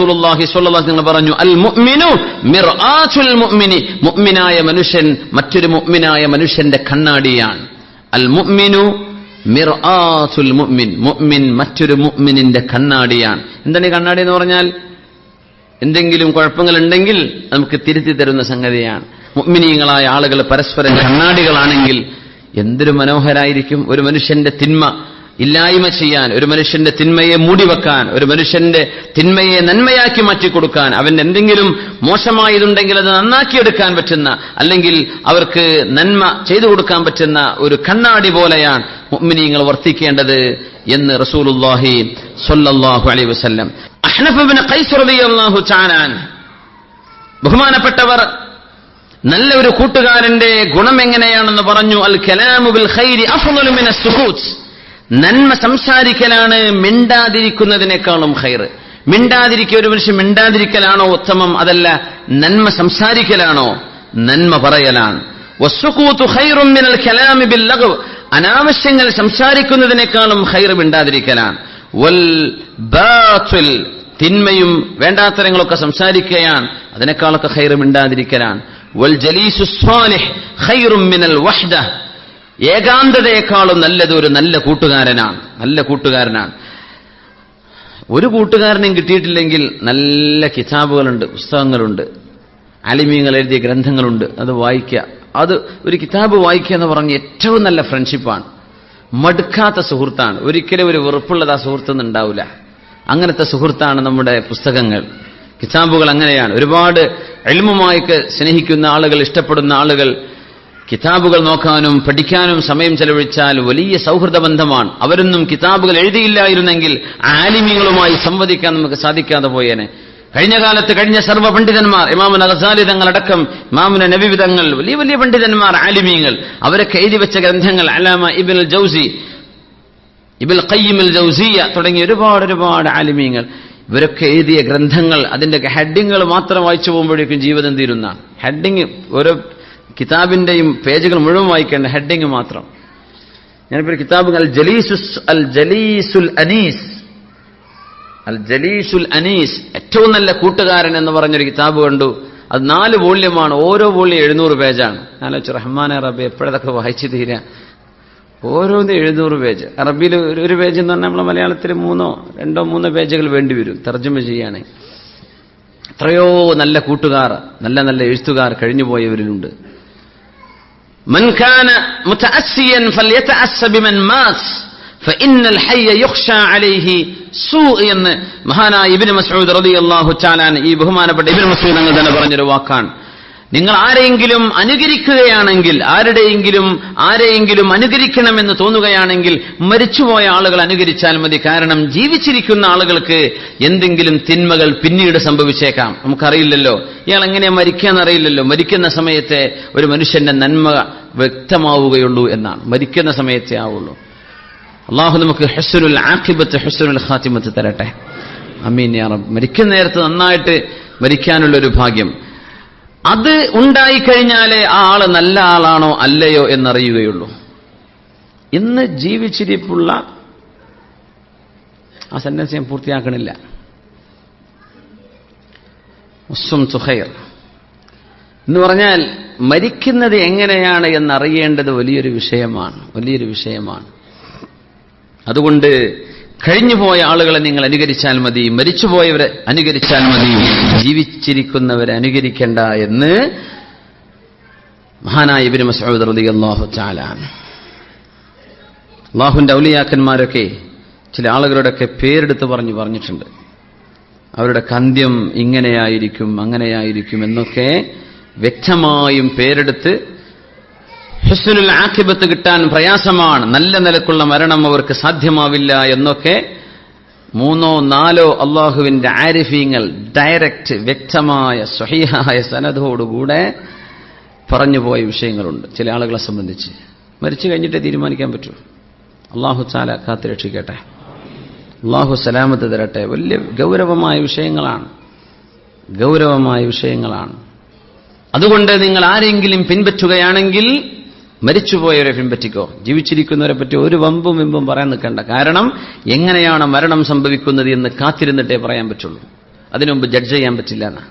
വസല്ലം പറഞ്ഞു അൽ മുഅ്മിനു മിർആതുൽ മുഅ്മിനി. മുഅ്മിനായ മനുഷ്യൻ മറ്റൊരു മുഅ്മിനായ മനുഷ്യന്റെ കണ്ണാടിയാണ്. അൽ മുഅ്മിനു മിർആതുൽ മുഅ്മിൻ. മുഅ്മിൻ മറ്റൊരു മുഅ്മിനിന്റെ കണ്ണാടിയാണ്. എന്താണ് ഈ കണ്ണാടി എന്ന് പറഞ്ഞാൽ? എന്തെങ്കിലും കുഴപ്പങ്ങൾ ഉണ്ടെങ്കിൽ നമുക്ക് തിരുത്തി തരുന്ന സംഗതിയാണ്. മുഅ്മിനീങ്ങളായ ആളുകൾ പരസ്പരം കണ്ണാടികളാണെങ്കിൽ എന്തൊരു മനോഹരായിരിക്കും ഒരു മനുഷ്യന്റെ തിന്മ. ഇല്ലായ്മ ചെയ്യാൻ ഒരു മനുഷ്യന്റെ തിന്മയെ മൂടിവെക്കാൻ ഒരു മനുഷ്യന്റെ തിന്മയെ നന്മയാക്കി മാറ്റിക്കൊടുക്കാൻ അവൻ എന്തെങ്കിലും മോശമായതുണ്ടെങ്കിൽ അത് നന്നാക്കിയെടുക്കാൻ പറ്റുന്ന അല്ലെങ്കിൽ അവർക്ക് നന്മ ചെയ്തു കൊടുക്കാൻ പറ്റുന്ന ഒരു കണ്ണാടി പോലെയാണ് മുഅ്മിനീങ്ങൾ വർത്തിക്കേണ്ടത് എന്ന് റസൂലുള്ളാഹി സ്വല്ലല്ലാഹു അലൈഹി വസല്ലം. അഹ്നഫ് ഖൈസ് റളിയല്ലാഹു ബഹുമാനപ്പെട്ടവർ നല്ല ഒരു കൂട്ടുകാരന്റെ ഗുണം എങ്ങനെയാണെന്ന് പറഞ്ഞു. അൽ കലാമു ബിൽ ഖൈരി നന്മ സംസാരിക്കലാണ് മിണ്ടാതിരിക്കുന്നതിനേക്കാളും ഹൈറ് മിണ്ടാതിരിക്കുക ഒരു മനുഷ്യൻ മിണ്ടാതിരിക്കലാണോ ഉത്തമം? അതല്ല നന്മ സംസാരിക്കലാണോ? നന്മ പറയലാണ്. അനാവശ്യങ്ങൾ സംസാരിക്കുന്നതിനേക്കാളും ഹൈർ മിണ്ടാതിരിക്കലാണ്. തിന്മയും വേണ്ടാത്തരങ്ങളൊക്കെ സംസാരിക്കുകയാണ് അതിനേക്കാളൊക്കെ ഖൈർ മിണ്ടാതിരിക്കലാണ്. ഏകാന്തതയെക്കാളും നല്ലത് ഒരു നല്ല കൂട്ടുകാരനാണ്. നല്ല കൂട്ടുകാരനാണ്. ഒരു കൂട്ടുകാരനെയും കിട്ടിയിട്ടില്ലെങ്കിൽ നല്ല കിതാബുകളുണ്ട് പുസ്തകങ്ങളുണ്ട് അലിമീങ്ങൾ എഴുതിയ ഗ്രന്ഥങ്ങളുണ്ട് അത് വായിക്കുക. അത് ഒരു കിതാബ് വായിക്കുക എന്ന് പറഞ്ഞ ഏറ്റവും നല്ല ഫ്രണ്ട്ഷിപ്പാണ്. മടുക്കാത്ത സുഹൃത്താണ്. ഒരിക്കലും ഒരു വെറുപ്പുള്ളത് ആ സുഹൃത്തൊന്നും ഉണ്ടാവില്ല അങ്ങനത്തെ സുഹൃത്താണ് നമ്മുടെ പുസ്തകങ്ങൾ. കിതാബുകൾ അങ്ങനെയാണ്. ഒരുപാട് എളിമമായിട്ട് സ്നേഹിക്കുന്ന ആളുകൾ ഇഷ്ടപ്പെടുന്ന ആളുകൾ കിതാബുകൾ നോക്കാനും പഠിക്കാനും സമയം ചെലവഴിച്ചാൽ വലിയ സൗഹൃദ ബന്ധമാണ് അവരൊന്നും കിതാബുകൾ എഴുതിയില്ലായിരുന്നെങ്കിൽ ആലിമ്യങ്ങളുമായി സംവദിക്കാൻ നമുക്ക് സാധിക്കാതെ പോയേനെ. കഴിഞ്ഞ കാലത്ത് കഴിഞ്ഞ സർവ പണ്ഡിതന്മാർ ഇമാമുൻ ഗസാലി തങ്ങളടക്കം ഇമാമുന നബിവിധങ്ങൾ വലിയ വലിയ പണ്ഡിതന്മാർ ആലിമീങ്ങൾ അവരൊക്കെ എഴുതി വെച്ച ഗ്രന്ഥങ്ങൾ അലാമ ഇബിൻ ജൗസി ഇബിൽ ഖയ്യിമിൽ ജൗസിയ തുടങ്ങിയ ഒരുപാട് ഒരുപാട് ആലിമീങ്ങൾ. ഇവരൊക്കെ എഴുതിയ ഗ്രന്ഥങ്ങൾ അതിന്റെ ഹെഡിങ്ങൾ മാത്രം വായിച്ചു പോകുമ്പോഴേക്കും ജീവിതം തീരുന്ന. ഹെഡിങ് ഓരോ കിതാബിന്റെയും പേജുകൾ മുഴുവൻ വായിക്കേണ്ട ഹെഡിങ് മാത്രം. ഞാനിപ്പോ ഒരു കിതാബ് അൽ ജലീസുസ് അൽ ജലീസുൽ അനീസ്. അൽ ജലീസുൽ അനീസ് ഏറ്റവും നല്ല കൂട്ടുകാരൻ എന്ന് പറഞ്ഞൊരു കിതാബ് കണ്ടു. അത് നാല് വോള്യമാണ് ഓരോ വോള്യം എഴുന്നൂറ് പേജാണ്. ഞാൻ വെച്ചു റഹ്മാനെ റബ്ബി എപ്പോഴതൊക്കെ വായിച്ചു തീരാ? ഓരോന്ന് എഴുന്നൂറ് പേജ്. അറബിയിൽ ഒരു- ഒരു പേജ് എന്ന് പറഞ്ഞാൽ നമ്മൾ മലയാളത്തിൽ മൂന്നോ രണ്ടോ മൂന്നോ പേജുകൾ വേണ്ടിവരും തർജമ ചെയ്യുകയാണെങ്കിൽ എത്രയോ നല്ല കൂട്ടുകാർ നല്ല നല്ല എഴുത്തുകാർ കഴിഞ്ഞുപോയവരിലുണ്ട്. من كان متأسيا فليتأس بمن مات فإن الحي يخشى عليه سوء എന്ന് മഹാനായ ഇബ്നു മസ്ഊദ് റളിയല്ലാഹു തആല അൻഹു ഈ ബഹുമാനപ്പെട്ട ഇബ്നു മസ്ഊദ് തങ്ങൾ തന്നെ പറഞ്ഞൊരു വാക്കാണ് നിങ്ങൾ ആരെയെങ്കിലും അനുകരിക്കുകയാണെങ്കിൽ ആരുടെയെങ്കിലും ആരെയെങ്കിലും അനുകരിക്കണമെന്ന് തോന്നുകയാണെങ്കിൽ മരിച്ചുപോയ ആളുകൾ അനുകരിച്ചാൽ മതി. കാരണം ജീവിച്ചിരിക്കുന്ന ആളുകൾക്ക് എന്തെങ്കിലും തിന്മകൾ പിന്നീട് സംഭവിച്ചേക്കാം. നമുക്കറിയില്ലല്ലോ. ഇയാൾ എങ്ങനെയാ മരിക്കാന്നറിയില്ലല്ലോ. മരിക്കുന്ന സമയത്തെ ഒരു മനുഷ്യന്റെ നന്മ വ്യക്തമാവുകയുള്ളൂ എന്നാണ്. മരിക്കുന്ന സമയത്തെ ആവുള്ളൂ. അള്ളാഹു നമുക്ക് ഹെസ്സുനുൽ ആഖിബത്ത് ഹെസ്സുനുൽ ഖാത്തിമത്ത് തരട്ടെ. അമീൻ യാ റബ്ബ്. മരിക്കുന്ന നേരത്ത് നന്നായിട്ട് മരിക്കാനുള്ള ഒരു ഭാഗ്യം. അത് ഉണ്ടായിക്കഴിഞ്ഞാലേ ആ ആൾ നല്ല ആളാണോ അല്ലയോ എന്നറിയുകയുള്ളൂ. ഇന്ന് ജീവിച്ചിരിപ്പുള്ള ആ സെന്റൻസ് ഞാൻ പൂർത്തിയാക്കണില്ല. മുസ്സും സുഹൈർ. എന്ന് പറഞ്ഞാൽ മരിക്കുന്നത് എങ്ങനെയാണ് എന്നറിയേണ്ടത് വലിയൊരു വിഷയമാണ് വലിയൊരു വിഷയമാണ്. അതുകൊണ്ട് കഴിഞ്ഞുപോയ ആളുകളെ നിങ്ങൾ അനുകരിച്ചാൽ മതി മരിച്ചുപോയവരെ അനുകരിച്ചാൽ മതി. ജീവിച്ചിരിക്കുന്നവരെ അനുകരിക്കേണ്ട എന്ന് മഹാനായ ഇബിന് മസൂദ് റതി അള്ളാഹു അൻഹു. അള്ളാഹുവിന്റെ ഔലിയാക്കന്മാരൊക്കെ ചില ആളുകളുടെയൊക്കെ പേരെടുത്ത് പറഞ്ഞു പറഞ്ഞിട്ടുണ്ട് അവരുടെ കന്ത്യം ഇങ്ങനെയായിരിക്കും അങ്ങനെയായിരിക്കും എന്നൊക്കെ വ്യക്തമായും പേരെടുത്ത് ഹുസ്നുൽ ആഖിബത്ത് കിട്ടാൻ പ്രയാസമാണ് നല്ല നിലക്കുള്ള മരണം അവർക്ക് സാധ്യമാവില്ല എന്നൊക്കെ മൂന്നോ നാലോ അള്ളാഹുവിന്റെ ആരിഫീങ്ങൾ ഡയറക്റ്റ് വ്യക്തമായ സ്വഹീഹായ സനദോടുകൂടെ പറഞ്ഞുപോയ വിഷയങ്ങളുണ്ട്. ചില ആളുകളെ സംബന്ധിച്ച്. മരിച്ചു കഴിഞ്ഞിട്ടേ തീരുമാനിക്കാൻ പറ്റൂ. അള്ളാഹു ചാല കാത്തുരക്ഷിക്കട്ടെ അള്ളാഹു സലാമത്ത് തരട്ടെ. വലിയ ഗൗരവമായ വിഷയങ്ങളാണ്. ഗൗരവമായ വിഷയങ്ങളാണ്. അതുകൊണ്ട് നിങ്ങൾ ആരെങ്കിലും പിൻപറ്റുകയാണെങ്കിൽ മരിച്ചുപോയവരെ പിൻപറ്റിക്കോ ജീവിച്ചിരിക്കുന്നവരെ പറ്റി ഒരു വമ്പും വിമ്പും പറയാൻ നിൽക്കണ്ട. കാരണം എങ്ങനെയാണ് മരണം സംഭവിക്കുന്നത് എന്ന് കാത്തിരുന്നിട്ടേ പറയാൻ പറ്റുള്ളൂ. അതിനുമുമ്പ് ജഡ്ജ് ചെയ്യാൻ പറ്റില്ല എന്നാ.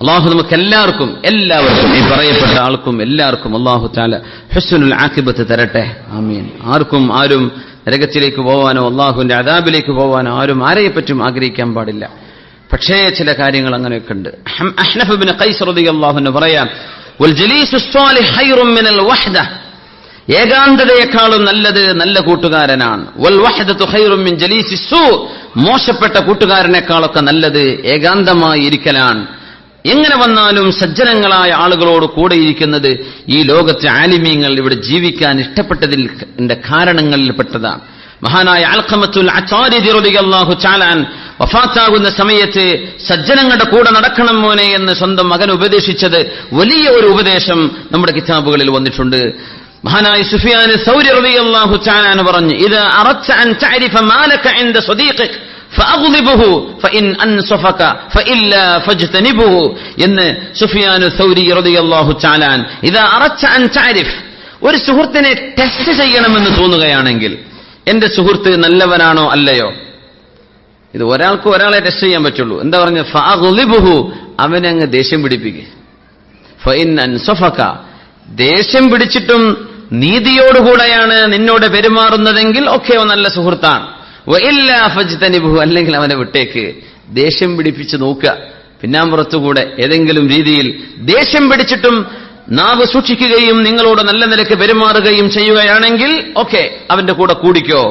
അള്ളാഹു നമുക്ക് എല്ലാവർക്കും എല്ലാവർക്കും ഈ പറയപ്പെട്ട ആൾക്കും എല്ലാവർക്കും അള്ളാഹു താല ഹുസ്നുൽ ആക്കിബത്ത് തരട്ടെ. ആമീൻ. ആർക്കും ആരും നരകത്തിലേക്ക് പോവാനോ അള്ളാഹുവിന്റെ അദാബിലേക്ക് പോവാനോ ആരും ആരെയെപ്പറ്റും ആഗ്രഹിക്കാൻ പാടില്ല. പക്ഷേ ചില കാര്യങ്ങൾ അങ്ങനെയൊക്കെ ഉണ്ട്. അഹ്- അഹ്നഫ് ബിൻ ഖൈസ് റളിയല്ലാഹു അൻഹു പറയാം ഏകാന്തതയെക്കാളും നല്ലത് നല്ല കൂട്ടുകാരനാണ്. മോശപ്പെട്ട കൂട്ടുകാരനേക്കാളൊക്കെ നല്ലത് ഏകാന്തമായി ഇരിക്കലാണ്. എങ്ങനെ വന്നാലും സജ്ജനങ്ങളായ ആളുകളോട് കൂടെ ഇരിക്കുന്നത് ഈ ലോകത്തെ ആലിമ്യങ്ങൾ ഇവിടെ ജീവിക്കാൻ ഇഷ്ടപ്പെട്ടതിൽ കാരണങ്ങളിൽ കാരണങ്ങളിൽപ്പെട്ടതാണ്. മഹാനായ അൽഖമത്തുൽ അച്ചാരിതിറുതിയല്ലാഹു ചാലാൻ വഫാത്താകുന്ന സമയത്ത് സജ്ജനങ്ങളുടെ കൂടെ നടക്കണം മോനെ എന്ന് സ്വന്തം മകൻ ഉപദേശിച്ചത് വലിയ ഒരു ഉപദേശം നമ്മുടെ കിതാബുകളിൽ വന്നിട്ടുണ്ട്. മഹാനായ സുഫിയാൻ സൗരി റളിയല്ലാഹു ചാലാൻ പറഞ്ഞു ഇത് അറച്ച അൻ തഅരിഫ മാലക ഇൻദ സദീഖിക് ഫഅഗ്ളിബുഹു ഫഇൻ അൻസഫക ഫഇല്ല ഫജ്തനിബുഹു. എന്ന് സുഫിയാൻ സൗരി റളിയല്ലാഹു ചാലാൻ ഇത് അറച്ച ഒരു സുഹൃത്തിനെ ടെസ്റ്റ് ചെയ്യണമെന്ന് തോന്നുകയാണെങ്കിൽ എന്റെ സുഹൃത്ത് നല്ലവനാണോ അല്ലയോ? ഇത് ഒരാൾക്ക് ഒരാളെ ടെസ്റ്റ് ചെയ്യാൻ പറ്റുള്ളൂ. എന്താ പറഞ്ഞ ഫാഹുലിബുഹു അവനെ അങ്ങ് ദേഷ്യം പിടിപ്പിക്കുക ദേഷ്യം പിടിച്ചിട്ടും നീതിയോടുകൂടെയാണ് നിന്നോട് പെരുമാറുന്നതെങ്കിൽ ഒക്കെ നല്ല സുഹൃത്താണ്. ഫജ്തനിബുഹു അല്ലെങ്കിൽ അവനെ വിട്ടേക്ക്. ദേഷ്യം പിടിപ്പിച്ച് നോക്കുക. പിന്നാമ്പുറത്തുകൂടെ ഏതെങ്കിലും രീതിയിൽ ദേഷ്യം പിടിച്ചിട്ടും നാവ് സൂക്ഷിക്കുകയും നിങ്ങളോട് നല്ല നിലക്ക് പെരുമാറുകയും ചെയ്യുകയാണെങ്കിൽ ഓക്കെ അവന്റെ കൂടെ കൂടിക്കോ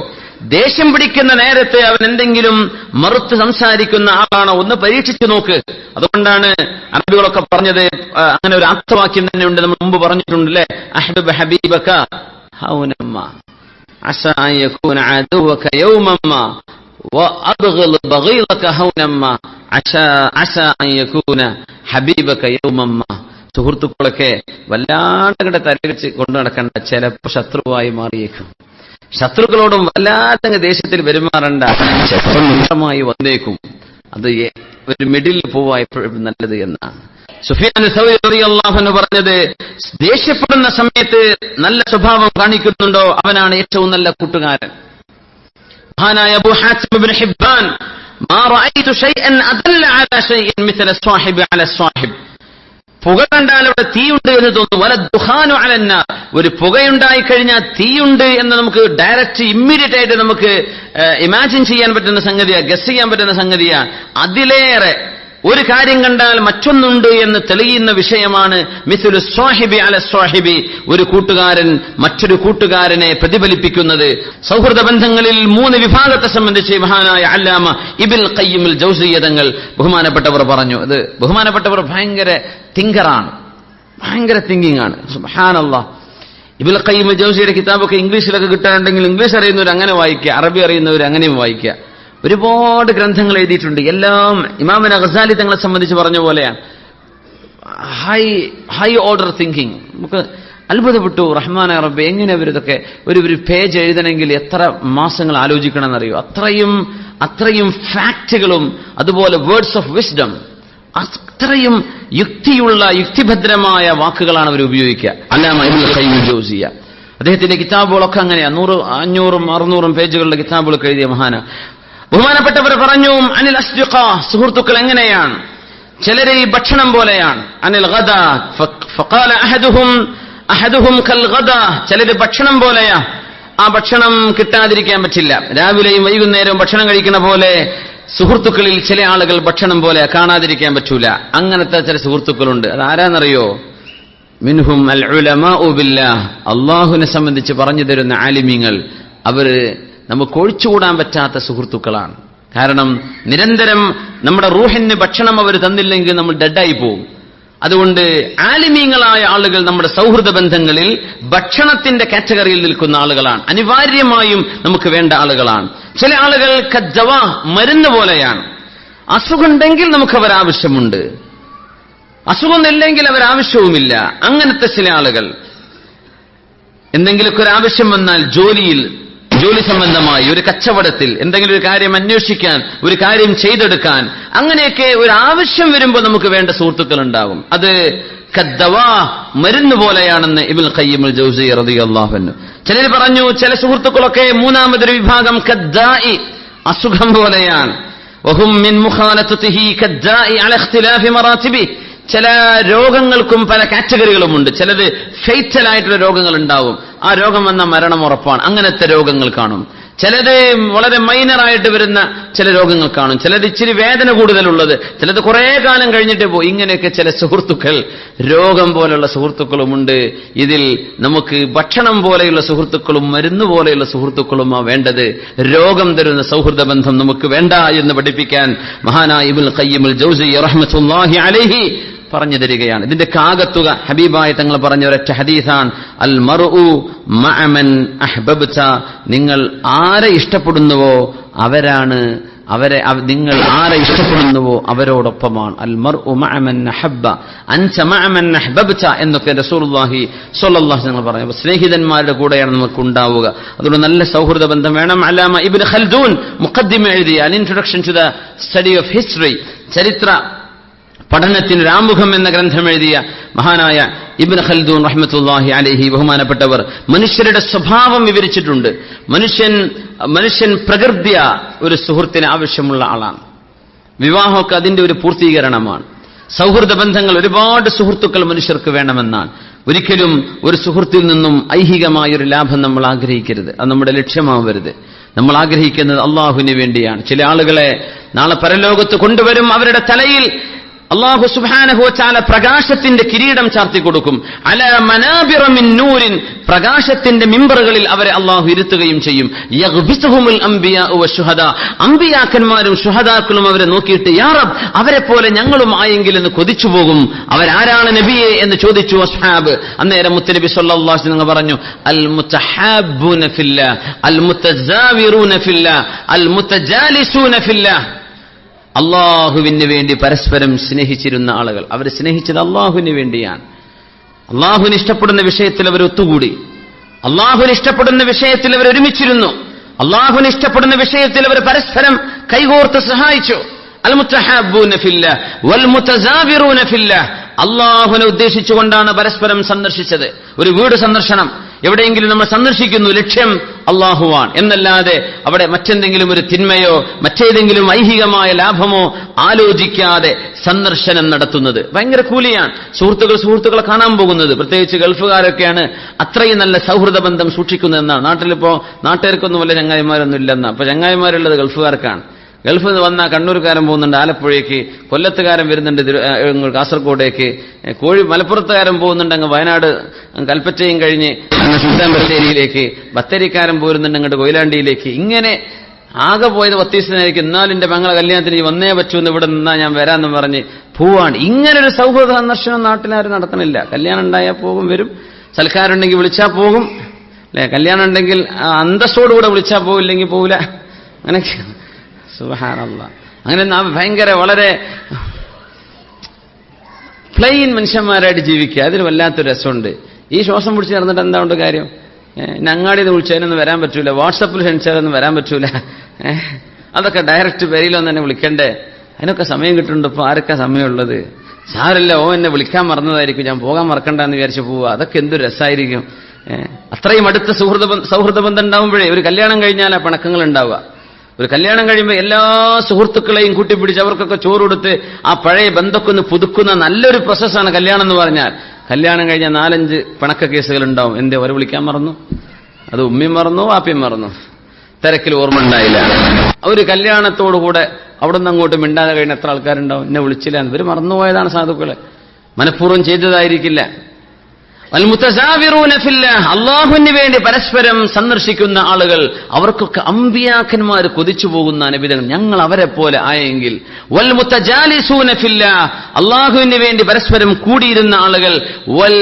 ദേഷ്യം പിടിക്കുന്ന നേരത്തെ അവൻ എന്തെങ്കിലും മറുത്ത് സംസാരിക്കുന്ന ആളാണോ ഒന്ന് പരീക്ഷിച്ചു നോക്ക് അതുകൊണ്ടാണ് അറബികളൊക്കെ പറഞ്ഞത് ആ, അങ്ങനെ ഒരു ആപ്തവാക്യം തന്നെ ഉണ്ട് നമ്മൾ മുമ്പ് പറഞ്ഞിട്ടുണ്ട് അല്ലേ അഹബബ് ഹബീബക ഹൗനമ്മ عسى أن يكون عدوك يوما ما وأبغض بغيضك هونا ما عسى عسى أن يكون حبيبك يوما ما സുഹൃത്തുക്കളൊക്കെ വല്ലാണ്ടങ്ങടെ തലവെച്ച് കൊണ്ടു നടക്കേണ്ട ചിലപ്പോ ശത്രുവായി മാറിയേക്കും. ശത്രുക്കളോടും വല്ലാത്തങ്ങ് ദേഷ്യത്തിൽ പെരുമാറണ്ട ശത്രുമായി വന്നേക്കും. അത് ഒരു മിഡിൽ പോവാ എപ്പോഴും നല്ലത് എന്നാണ്. സുഫിയാൻ പറഞ്ഞത് ദേഷ്യപ്പെടുന്ന സമയത്ത് നല്ല സ്വഭാവം കാണിക്കുന്നുണ്ടോ? അവനാണ് ഏറ്റവും നല്ല കൂട്ടുകാരൻ. മഹാനായ അബൂ ഹാസിം ഹിബ്ബാൻ സ്വാഹിബ്. പുക കണ്ടാൽ അവിടെ തീയുണ്ട് എന്ന് തോന്നും വല ദുഹാനു അലന്ന. ഒരു പുകയുണ്ടായി കഴിഞ്ഞാൽ തീയുണ്ട് എന്ന് നമുക്ക് ഡയറക്റ്റ് ഇമ്മീഡിയറ്റ് ആയിട്ട് നമുക്ക് ഇമാജിൻ ചെയ്യാൻ പറ്റുന്ന സംഗതിയാണ് ഗസ് ചെയ്യാൻ പറ്റുന്ന സംഗതിയാണ് അതിലേറെ ഒരു കാര്യം കണ്ടാൽ മറ്റൊന്നുണ്ട് എന്ന് തെളിയുന്ന വിഷയമാണ് മിസുലു സ്വാഹിബി അല സ്വാഹിബി ഒരു കൂട്ടുകാരൻ മറ്റൊരു കൂട്ടുകാരനെ പ്രതിഫലിപ്പിക്കുന്നത്. സൗഹൃദ ബന്ധങ്ങളിൽ മൂന്ന് വിഭാഗത്തെ സംബന്ധിച്ച് മഹാനായ അല്ലാമ ഇബിൽ കയ്യുമിൽ ജൗസീയതങ്ങൾ ബഹുമാനപ്പെട്ടവർ പറഞ്ഞു. അത് ബഹുമാനപ്പെട്ടവർ ഭയങ്കര തിങ്കറാണ് ഭയങ്കര തിങ്കിങ് ആണ്. ഹാനല്ല ഇബിൽ കയ്യുമിൽ ജൗസിയുടെ കിതാബൊക്കെ ഇംഗ്ലീഷിലൊക്കെ കിട്ടാനുണ്ടെങ്കിൽ ഇംഗ്ലീഷ് അറിയുന്നവർ അങ്ങനെ വായിക്കുക അറബി അറിയുന്നവർ അങ്ങനെയും വായിക്കുക. ഒരുപാട് ഗ്രന്ഥങ്ങൾ എഴുതിയിട്ടുണ്ട്. എല്ലാം ഇമാമൻ അഹസാലി തങ്ങളെ സംബന്ധിച്ച് പറഞ്ഞ പോലെയാണ് ഹൈ ഹൈ ഓർഡർ തിങ്കിങ്. നമുക്ക് അത്ഭുതപ്പെട്ടു. റഹ്മാൻ റബ്ബെ എങ്ങനെ അവരിതൊക്കെ ഒരു ഒരു പേജ് എഴുതണമെങ്കിൽ എത്ര മാസങ്ങൾ ആലോചിക്കണമെന്നറിയോ? അത്രയും അത്രയും ഫാക്റ്റുകളും അതുപോലെ വേർഡ്സ് ഓഫ് വിസ്ഡം അത്രയും യുക്തിയുള്ള യുക്തിഭദ്രമായ വാക്കുകളാണ് അവർ ഉപയോഗിക്കുക. അല്ലാമ അദ്ദേഹത്തിന്റെ കിതാബുകളൊക്കെ അങ്ങനെയാണ് നൂറ് അഞ്ഞൂറും അറുന്നൂറും പേജുകളുടെ കിതാബുകളൊക്കെ എഴുതിയ മഹാന. ബഹുമാനപ്പെട്ടവർ പറഞ്ഞു അനിൽ അസ്ദിഖ സുഹൃത്തുക്കൾ എങ്ങനെയാണ്? ചിലരെ ഈ ഭക്ഷണം പോലെയാണ്. അനിൽ ഗദ ഫഖാല അഹദുഹും അഹദുഹും കൽ ഗദ ചിലര് ഭക്ഷണം പോലെയാ. ആ ഭക്ഷണം കിട്ടാതിരിക്കാൻ പറ്റില്ല. രാവിലെയും വൈകുന്നേരവും ഭക്ഷണം കഴിക്കുന്ന പോലെ സുഹൃത്തുക്കളിൽ ചില ആളുകൾ ഭക്ഷണം പോലെ കാണാതിരിക്കാൻ പറ്റൂല. അങ്ങനത്തെ ചില സുഹൃത്തുക്കളുണ്ട്. അത് ആരാന്നറിയോ മിൻഹും അൽ ഉലമാ ഉബില്ല അള്ളാഹുവിനെ സംബന്ധിച്ച് പറഞ്ഞു തരുന്ന ആലിമ്യങ്ങൾ അവർ നമുക്ക് ഒഴിച്ചുകൂടാൻ പറ്റാത്ത സുഹൃത്തുക്കളാണ്. കാരണം നിരന്തരം നമ്മുടെ റൂഹിന് ഭക്ഷണം അവർ തന്നില്ലെങ്കിൽ നമ്മൾ ഡെഡായി പോകും അതുകൊണ്ട് ആലിമീങ്ങളായ ആളുകൾ നമ്മുടെ സൗഹൃദ ബന്ധങ്ങളിൽ ഭക്ഷണത്തിന്റെ കാറ്റഗറിയിൽ നിൽക്കുന്ന ആളുകളാണ്. അനിവാര്യമായും നമുക്ക് വേണ്ട ആളുകളാണ്. ചില ആളുകൾ കജ്ജവ മരുന്ന് പോലെയാണ്. അസുഖമുണ്ടെങ്കിൽ നമുക്ക് അവർ ആവശ്യമുണ്ട്. അസുഖമൊന്നില്ലെങ്കിൽ അവർ ആവശ്യവുമില്ല. അങ്ങനത്തെ ചില ആളുകൾ. എന്തെങ്കിലുമൊക്കെ ഒരു ആവശ്യം വന്നാൽ ജോലിയിൽ ജോലി സംബന്ധമായി ഒരു കച്ചവടത്തിൽ എന്തെങ്കിലും ഒരു കാര്യം അന്വേഷിക്കാൻ ഒരു കാര്യം ചെയ്തെടുക്കാൻ അങ്ങനെയൊക്കെ ഒരു ആവശ്യം വരുമ്പോൾ നമുക്ക് വേണ്ട സുഹൃത്തുക്കൾ ഉണ്ടാകും അത് കദ്ദവാ മരുന്ന് പോലെയാണെന്ന് ഇബിൽ ഖയ്യിമുൽ ജൗസി റതി അള്ളാഹുന്നു ചിലർ പറഞ്ഞു ചില സുഹൃത്തുക്കളൊക്കെ മൂന്നാമതൊരു വിഭാഗം കദ്ദായി അസുഖം പോലെയാണ്. വഹും മിൻ മുഖാലത്തുഹി കദ്ദായി അലഖ്തിലാഫി മറാതിബി ചില രോഗങ്ങൾക്കും പല കാറ്റഗറികളുമുണ്ട്. ചിലത് ഫെയ്റ്റലായിട്ടുള്ള രോഗങ്ങൾ ഉണ്ടാവും ആ രോഗം വന്ന മരണം ഉറപ്പാണ്. അങ്ങനത്തെ രോഗങ്ങൾ കാണും. ചിലത് വളരെ മൈനറായിട്ട് വരുന്ന ചില രോഗങ്ങൾ കാണും. ചിലത് ഇച്ചിരി വേദന കൂടുതലുള്ളത്. ചിലത് കുറേ കാലം കഴിഞ്ഞിട്ട് പോകും ഇങ്ങനെയൊക്കെ ചില സുഹൃത്തുക്കൾ രോഗം പോലെയുള്ള സുഹൃത്തുക്കളുമുണ്ട്. ഇതിൽ നമുക്ക് ഭക്ഷണം പോലെയുള്ള സുഹൃത്തുക്കളും മരുന്ന് പോലെയുള്ള സുഹൃത്തുക്കളുമാ വേണ്ടത്. രോഗം തരുന്ന സൗഹൃദ ബന്ധം നമുക്ക് വേണ്ട എന്ന് പഠിപ്പിക്കാൻ മഹാനായിബുൽ കയ്യമുൽ ജൗസി റഹ്മത്തുള്ളാഹി അലൈഹി പറഞ്ഞു തരികയാണ്. ഇതിന്റെ കാകത്തുക ഹബീബായി തങ്ങൾ പറഞ്ഞ ഒരൊറ്റ ഹദീസാൻ അൽ മർഉ മഅമൻ അഹ്ബബ്ത. നിങ്ങൾ ആരെ ഇഷ്ടപ്പെടുന്നുവോ അവരാണ് അവരെ നിങ്ങൾ ആരെ ഇഷ്ടപ്പെടുന്നുവോ അവരോടൊപ്പമാണ്. അൽ മർഉ മഅമൻ അഹബ്ബ. അൻച മഅമൻ അഹ്ബബ്ത എന്നൊക്കെ റസൂലുള്ളാഹി സ്വല്ലല്ലാഹു അലൈഹി പറഞ്ഞു. സ്നേഹിതന്മാരുടെ കൂടെയാണ് നമുക്ക് ഉണ്ടാവുക അതുകൊണ്ട് നല്ല സൗഹൃദ ബന്ധം വേണം. അലാമ ഇബ്നു ഖൽദൂൻ മുഖദ്ദിമ എഴുതിയ. An introduction to the study of history ചരിത്ര പഠനത്തിന് രാമുഖം എന്ന ഗ്രന്ഥം എഴുതിയ മഹാനായ ഇബിൻ ഖൽദൂൻ റഹ്മത്തുല്ലാഹി അലഹി ബഹുമാനപ്പെട്ടവർ മനുഷ്യരുടെ സ്വഭാവം വിവരിച്ചിട്ടുണ്ട്. മനുഷ്യൻ മനുഷ്യൻ പ്രകൃതിയ ഒരു സുഹൃത്തിന് ആവശ്യമുള്ള ആളാണ്. വിവാഹമൊക്കെ അതിന്റെ ഒരു പൂർത്തീകരണമാണ്. സൗഹൃദ ബന്ധങ്ങൾ ഒരുപാട് സുഹൃത്തുക്കൾ മനുഷ്യർക്ക് വേണമെന്നാണ്. ഒരിക്കലും ഒരു സുഹൃത്തിൽ നിന്നും ഐഹികമായൊരു ലാഭം നമ്മൾ ആഗ്രഹിക്കരുത്. അത് നമ്മുടെ ലക്ഷ്യമാവരുത്. നമ്മൾ ആഗ്രഹിക്കുന്നത് അള്ളാഹുവിന് വേണ്ടിയാണ്. ചില ആളുകളെ നാളെ പരലോകത്ത് കൊണ്ടുവരും അവരുടെ തലയിൽ അള്ളാഹു സുബാനഹു ചാല പ്രകാശത്തിന്റെ കിരീടം ചാർത്തി കൊടുക്കും. അല മനാബിറമിൻ നൂരിൻ. പ്രകാശത്തിന്റെ മിമ്പറുകളിൽ അവരെ അള്ളാഹു ഇരുത്തുകയും ചെയ്യും. അമ്പിയാക്കന്മാരും ഷുഹദാക്കളും അവരെ നോക്കിയിട്ട് യാറബ് അവരെ പോലെ ഞങ്ങളും ആയെങ്കിൽ എന്ന് കൊതിച്ചു പോകും. അവരാരാണ് നബിയെ? എന്ന് ചോദിച്ചു അസ്ഹാബ്. അന്നേരം മുത്തനബി അലൈഹി വസല്ലം പറഞ്ഞു അൽ മുത്തഹാബു നഫില്ല അൽ മുത്തസാവിറൂന നഫില്ല അൽ മുത്തജാലിസൂന ഫില്ലാ. അള്ളാഹുവിന് വേണ്ടി പരസ്പരം സ്നേഹിച്ചിരുന്ന ആളുകൾ. അവർ സ്നേഹിച്ചത് അള്ളാഹുവിന് വേണ്ടിയാണ്. അള്ളാഹുവിന് ഇഷ്ടപ്പെടുന്ന വിഷയത്തിൽ അവർ ഒത്തുകൂടി. അള്ളാഹുവിന് ഇഷ്ടപ്പെടുന്ന വിഷയത്തിൽ അവർ ഒരുമിച്ചിരുന്നു. അള്ളാഹുവിന് ഇഷ്ടപ്പെടുന്ന വിഷയത്തിൽ അവർ പരസ്പരം കൈകോർത്ത് സഹായിച്ചു. അള്ളാഹുനെ ഉദ്ദേശിച്ചുകൊണ്ടാണ് പരസ്പരം സന്ദർശിച്ചത്. ഒരു വീട് സന്ദർശനം. എവിടെയെങ്കിലും നമ്മൾ സന്ദർശിക്കുന്നു. ലക്ഷ്യം അള്ളാഹുവാൻ എന്നല്ലാതെ അവിടെ മറ്റെന്തെങ്കിലും ഒരു തിന്മയോ മറ്റേതെങ്കിലും ഐഹികമായ ലാഭമോ ആലോചിക്കാതെ സന്ദർശനം നടത്തുന്നത് ഭയങ്കര കൂലിയാണ്. സുഹൃത്തുക്കൾ സുഹൃത്തുക്കളെ കാണാൻ പോകുന്നത്. പ്രത്യേകിച്ച് ഗൾഫുകാരൊക്കെയാണ് അത്രയും നല്ല സൗഹൃദ ബന്ധം സൂക്ഷിക്കുന്നതെന്നാണ്. നാട്ടിലിപ്പോ നാട്ടുകാർക്കൊന്നും വല്ല ചങ്ങായിമാരൊന്നും ഇല്ലെന്നാണ് അപ്പൊ ചങ്ങായിമാരുള്ളത് ഗൾഫുകാർക്കാണ്. ഗൾഫിൽ നിന്ന് വന്ന കണ്ണൂർക്കാരൻ പോകുന്നുണ്ട് ആലപ്പുഴയ്ക്ക് കൊല്ലത്തുകാരൻ വരുന്നുണ്ട് കാസർഗോഡേക്ക് കോഴി മലപ്പുറത്തുകാരൻ പോകുന്നുണ്ട് അങ്ങ് വയനാട് കൽപ്പറ്റയും കഴിഞ്ഞ് അങ്ങ് സുൽത്താൻ ബത്തേരിയിലേക്ക് ബത്തേരിക്കാരൻ പോരുന്നുണ്ട് അങ്ങോട്ട് കൊയിലാണ്ടിയിലേക്ക്. ഇങ്ങനെ ആകെ പോയത് പത്തീസിനായിരിക്കും എന്നാലും എന്റെ മംഗള കല്യാണത്തിന് വന്നേ പറ്റൂ എന്ന് ഇവിടെ നിന്നാ ഞാൻ വരാമെന്ന് പറഞ്ഞ് പോവാണ്. ഇങ്ങനൊരു സൗഹൃദ സന്ദർശനം നാട്ടിലാരും നടത്തണില്ല കല്യാണം ഉണ്ടായാൽ പോകും വരും. സൽക്കാരുണ്ടെങ്കിൽ വിളിച്ചാൽ പോകും. അല്ലെ? കല്യാണം ഉണ്ടെങ്കിൽ അന്തസ്സോടുകൂടെ വിളിച്ചാൽ പോവില്ലെങ്കിൽ പോവില്ല. അങ്ങനെയൊക്കെ സുബഹാനല്ല. അങ്ങനെ നാം ഭയങ്കര വളരെ പ്ലെയിൻ മനുഷ്യന്മാരായിട്ട് ജീവിക്കുക. അതിന് വല്ലാത്തൊരു രസമുണ്ട്. ഈ ശ്വാസം പിടിച്ച് നടന്നിട്ട് എന്താണ്ട് കാര്യം? ഞങ്ങാടി വിളിച്ചതിനൊന്നും വരാൻ പറ്റൂല. വാട്സപ്പിൽ ക്ഷണിച്ചാലൊന്നും വരാൻ പറ്റൂല. അതൊക്കെ ഡയറക്റ്റ് പേരിലൊന്നും തന്നെ വിളിക്കണ്ടേ? അതിനൊക്കെ സമയം കിട്ടുന്നുണ്ട്. ഇപ്പൊ ആരൊക്കെ സമയമുള്ളത്? സാരല്ല ഓ എന്നെ വിളിക്കാൻ മറന്നതായിരിക്കും. ഞാൻ പോകാൻ മറക്കണ്ട എന്ന് വിചാരിച്ചു പോവുക. അതൊക്കെ എന്തൊരു രസമായിരിക്കും അത്രയും അടുത്ത സുഹൃത സൗഹൃദ ബന്ധം ഉണ്ടാവുമ്പോഴേ ഒരു കല്യാണം കഴിഞ്ഞാൽ പിണക്കങ്ങൾ ഉണ്ടാവുക. ഒരു കല്യാണം കഴിയുമ്പോൾ എല്ലാ സുഹൃത്തുക്കളെയും കൂട്ടിപ്പിടിച്ച് അവർക്കൊക്കെ ചോറ് കൊടുത്ത് ആ പഴയ ബന്ധമൊക്കെ ഒന്ന് പുതുക്കുന്ന നല്ലൊരു പ്രോസസ്സാണ് കല്യാണം എന്ന് പറഞ്ഞാൽ. കല്യാണം കഴിഞ്ഞ നാലഞ്ച് പിണക്ക കേസുകൾ ഉണ്ടാവും എന്തേ അവരെ വിളിക്കാൻ മറന്നു? അത് ഉമ്മയും മറന്നു വാപ്പയും മറന്നു? തിരക്കിൽ ഓർമ്മ ഉണ്ടായില്ല. ഒരു കല്യാണത്തോടുകൂടെ അവിടെ നിന്ന് അങ്ങോട്ട് മിണ്ടാതെ കഴിഞ്ഞ എത്ര ആൾക്കാരുണ്ടാവും? എന്നെ വിളിച്ചില്ല. ഇവർ മറന്നുപോയതാണ് സാധുക്കൾ. മനഃപൂർവം ചെയ്തതായിരിക്കില്ല. അള്ളാഹുവിന് വേണ്ടി പരസ്പരം സന്ദർശിക്കുന്ന ആളുകൾ അവർക്കൊക്കെ അമ്പിയാക്കന്മാർ കൊതിച്ചു പോകുന്ന അനുബിധങ്ങൾ ഞങ്ങൾ അവരെ പോലെ ആയെങ്കിൽ വൽ അള്ളാഹുവിന് വേണ്ടി പരസ്പരം കൂടിയിരുന്ന ആളുകൾ വൽ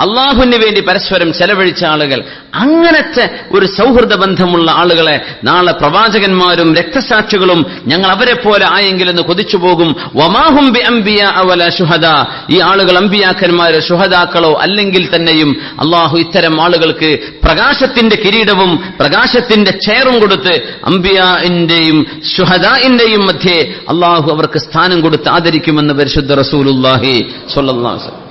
അള്ളാഹുവിന് വേണ്ടി പരസ്പരം ചെലവഴിച്ച ആളുകൾ അങ്ങനത്തെ ഒരു സൗഹൃദ ബന്ധമുള്ള ആളുകളെ നാളെ പ്രവാചകന്മാരും രക്തസാക്ഷികളും ഞങ്ങൾ അവരെ പോലെ ആയെങ്കിലെന്ന് കൊതിച്ചു പോകും. വമാഹും ബി അംബിയ അവല ശുഹദ. ഈ ആളുകൾ അംബിയാക്കന്മാര് ശുഹദാക്കളോ അല്ലെങ്കിൽ തന്നെയും അള്ളാഹു ഇത്തരം ആളുകൾക്ക് പ്രകാശത്തിന്റെ കിരീടവും പ്രകാശത്തിന്റെ ചേറും കൊടുത്ത് അംബിയാന്റെയും ശുഹദാന്റെയും മധ്യേ അള്ളാഹു അവർക്ക് സ്ഥാനം കൊടുത്ത് ആദരിക്കുമെന്ന് പരിശുദ്ധ റസൂലുല്ലാഹി വസല്ലം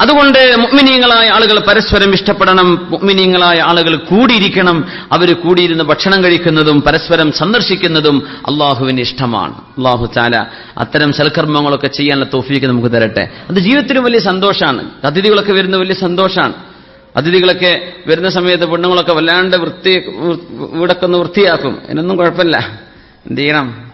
അതുകൊണ്ട് മുഗ്മിനീങ്ങളായ ആളുകൾ പരസ്പരം ഇഷ്ടപ്പെടണം മുഗ്മിനീങ്ങളായ ആളുകൾ കൂടിയിരിക്കണം അവർ കൂടിയിരുന്ന് ഭക്ഷണം കഴിക്കുന്നതും പരസ്പരം സന്ദർശിക്കുന്നതും അള്ളാഹുവിന് ഇഷ്ടമാണ്. അള്ളാഹു ചാല അത്തരം സൽക്കർമ്മങ്ങളൊക്കെ ചെയ്യാനുള്ള തോഫീക്ക് നമുക്ക് തരട്ടെ. അത് ജീവിതത്തിലും വലിയ സന്തോഷമാണ് അതിഥികളൊക്കെ വരുന്ന വലിയ സന്തോഷമാണ് അതിഥികളൊക്കെ വരുന്ന സമയത്ത് പെണ്ണുങ്ങളൊക്കെ വല്ലാണ്ട് വൃത്തി വീടൊക്കെ ഒന്ന് വൃത്തിയാക്കും. അതിനൊന്നും കുഴപ്പമില്ല. എന്ത് ചെയ്യണം?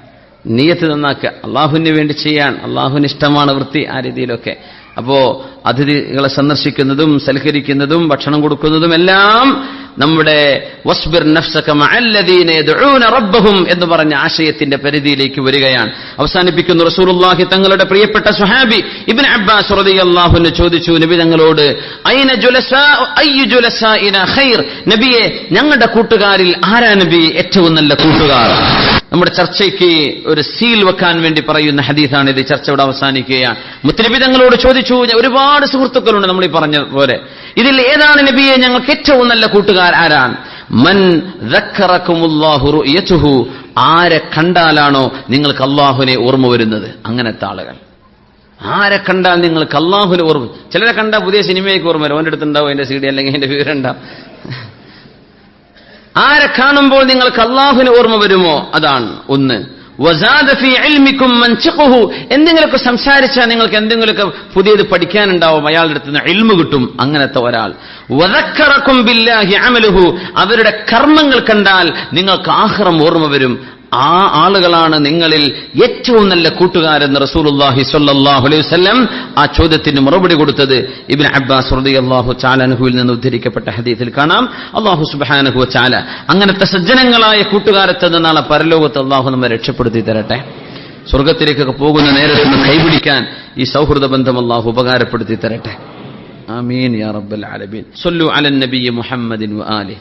നീയത്ത് നന്നാക്കുക. അള്ളാഹുവിന് വേണ്ടി ചെയ്യാൻ അള്ളാഹുവിന് ഇഷ്ടമാണ് വൃത്തി ആ രീതിയിലൊക്കെ. അപ്പോ അതിഥികളെ സന്ദർശിക്കുന്നതും സൽക്കരിക്കുന്നതും ഭക്ഷണം കൊടുക്കുന്നതും എല്ലാം നമ്മുടെ വസ്ബിർ റബ്ബഹും എന്ന് പറഞ്ഞ ആശയത്തിന്റെ പരിധിയിലേക്ക് വരികയാണ്. അവസാനിപ്പിക്കുന്നു റസൂലുള്ളാഹി തങ്ങളുടെ പ്രിയപ്പെട്ട സുഹാബി ഇബ്നു അബ്ബാസ് റളിയല്ലാഹു അൻഹു ചോദിച്ചു നബി തങ്ങളോട് ഐന ഖൈർ? നബിയെ ഞങ്ങളുടെ കൂട്ടുകാരിൽ ആരാ നബി ഏറ്റവും നല്ല കൂട്ടുകാർ? നമ്മുടെ ചർച്ചയ്ക്ക് ഒരു സീൽ വെക്കാൻ വേണ്ടി പറയുന്ന ഹദീസാണ് ഇത്. ചർച്ച ഇവിടെ അവസാനിക്കുകയാണ്. മുത്തനബി തങ്ങളോട് ചോദിച്ചു ഒരുപാട് സുഹൃത്തുക്കളുണ്ട് നമ്മൾ ഈ പറഞ്ഞ പോലെ. ഇതിൽ ഏതാണ് നബിയെ ഞങ്ങൾക്ക് ഏറ്റവും നല്ല കൂട്ടുകാർ ആരാണ്? മൻ ആരെ കണ്ടാലാണോ നിങ്ങൾക്ക് അള്ളാഹുവിനെ ഓർമ്മ വരുന്നത്? അങ്ങനത്തെ ആളുകൾ. ആരെ കണ്ടാൽ നിങ്ങൾക്ക് അള്ളാഹുവിനെ ഓർമ്മ ചിലരെ കണ്ടാൽ പുതിയ സിനിമയ്ക്ക് ഓർമ്മ വരും. അവന്റെ അടുത്തുണ്ടാവും എന്റെ സി ഡി അല്ലെങ്കിൽ എന്റെ വിവരം ഉണ്ടാവും. ആരെ കാണുമ്പോൾ നിങ്ങൾക്ക് അള്ളാഹുവിന് ഓർമ്മ വരുമോ? അതാണ് ഒന്ന്. എന്തെങ്കിലുമൊക്കെ സംസാരിച്ചാൽ നിങ്ങൾക്ക് എന്തെങ്കിലുമൊക്കെ പുതിയത് പഠിക്കാനുണ്ടാവും. അയാളുടെ അടുത്ത് നിന്ന് ഇൽമു കിട്ടും. അങ്ങനത്തെ ഒരാൾ. അവരുടെ കർമ്മങ്ങൾ കണ്ടാൽ നിങ്ങൾക്ക് ആഹ്റം ഓർമ്മ വരും. ആ ആളുകളാണ് നിങ്ങളിൽ ഏറ്റവും നല്ല കൂട്ടുകാരെന്ന് റസൂലുള്ളാഹി സ്വല്ലല്ലാഹു അലൈഹി വസല്ലം ആ ചോദ്യത്തിന് മറുപടി കൊടുത്തത്. ഇബിൻ അബ്ബാസ് അള്ളാഹു ചാലനഹുവിൽ നിന്ന് ഉദ്ധരിക്കപ്പെട്ട ഹദീസിൽ കാണാം. അള്ളാഹു സുബാനഹു ചാല അങ്ങനത്തെ സജ്ജനങ്ങളായ കൂട്ടുകാരത്തെ നാളെ പരലോകത്ത് അള്ളാഹു നമ്മെ രക്ഷപ്പെടുത്തി തരട്ടെ. സ്വർഗത്തിലേക്കൊക്കെ പോകുന്ന നേരത്ത് കൈപിടിക്കാൻ ഈ സൗഹൃദ ബന്ധം അള്ളാഹു ഉപകാരപ്പെടുത്തി തരട്ടെ. ആമീൻ യാ റബ്ബൽ ആലമീൻ. സല്ലു അലൻ നബിയ്യ മുഹമ്മദിൻ വആലിഹി